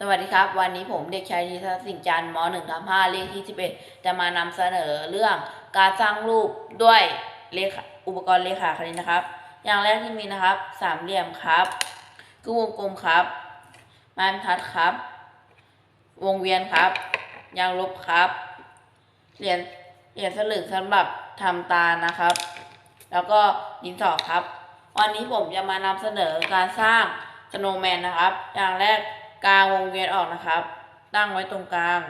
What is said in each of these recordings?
สวัสดีครับ วันนี้ผมเด็กชายธีรสิงจันทร์ม .1 ทับ5เลขที่ 11 จะมานำเสนอเรื่องการสร้างรูปด้วยเลขอุปกรณ์เลขาคณิตนะครับ อย่างแรกที่มีนะครับ สามเหลี่ยมครับคือวงกลมครับไม้บรรทัดครับ วงเวียนครับยางลบครับเหรียญเหรียญสลึงสำหรับทำตานะครับ แล้วก็ดินสอครับ วันนี้ผมจะมานำเสนอการสร้างสโนว์แมนนะครับ อย่างแรก กลางวงเวียนออกนะครับ ตั้งไว้ตรงกลาง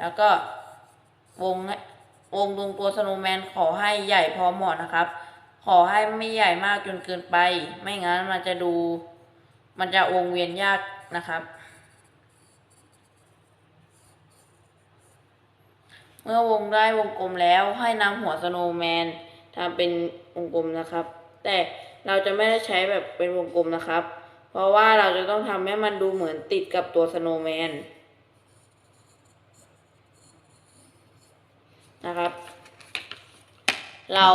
แล้วก็วงวงตรงตัวสโนว์แมนขอให้ใหญ่พอเหมาะนะครับ ขอให้ไม่ใหญ่มากจนเกินไป ไม่งั้นมันจะดู มันจะวงเวียนยากนะครับ เมื่อวงได้วงกลมแล้วให้นำหัวสโนว์แมนทำเป็นวงกลมนะครับ แต่เราจะไม่ได้ใช้แบบเป็นวงกลมนะครับ ราะว่าเราจะต้องทำให้มันดูเหมือนติดกับตัวสโนว์แมนนะครับ เรา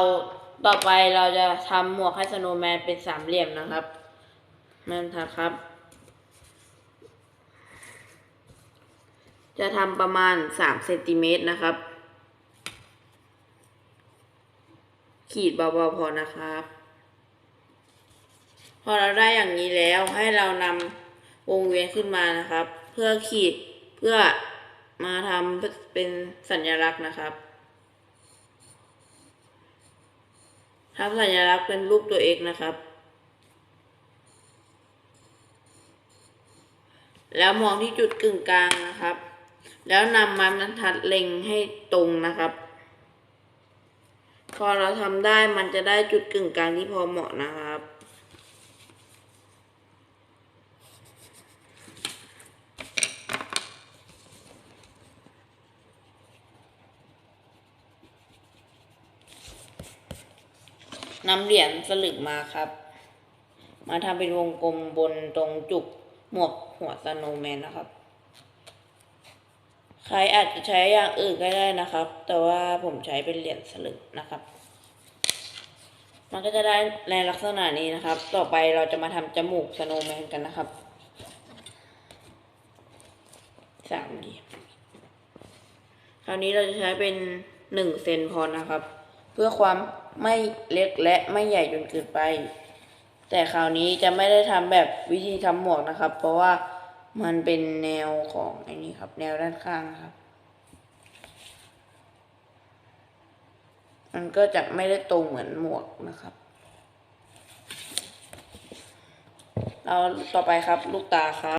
ต่อไปเราจะทำหมวกให้สโนว์แมนเป็นสามเหลี่ยมนะครับนั่นนะครับ จะทำประมาณสามเซนติเมตรนะครับ ขีดเบาๆพอนะครับ พอเราได้อย่างนี้แล้วให้เรานำวงเวียนขึ้นมานะครับ เพื่อขีดเพื่อมาทำเป็นสัญลักษณ์นะครับทำสัญลักษณ์เป็นรูปตัวเอกนะครับ แล้วมองที่จุดกึ่งกลางนะครับ แล้วนำไม้บรรทัดเล็งให้ตรงนะครับ พอเราทำได้มันจะได้จุดกึ่งกลางที่พอเหมาะนะครับ นำเหรียญสลึงมาครับ มาทำเป็นวงกลมบนตรงจุกหมวกหัวสโนแมนนะครับ ใครอาจจะใช้อย่างอื่นก็ได้นะครับ แต่ว่าผมใช้เป็นเหรียญสลึงนะครับ มันก็จะได้ในลักษณะนี้นะครับ ต่อไปเราจะมาทำจมูกสโนแมนกันนะครับสามเหลี่ยมคราวนี้เราจะใช้เป็นหนึ่งเซนพอนะครับ เพื่อความไม่เล็กและไม่ใหญ่จนเกินไป แต่คราวนี้จะไม่ได้ทำแบบวิธีทำหมวกนะครับ เพราะว่ามันเป็นแนวของไอ้นี้ครับ แนวด้านข้างครับ มันก็จะไม่ได้ตรงเหมือนหมวกนะครับ เราต่อไปครับลูกตาครับ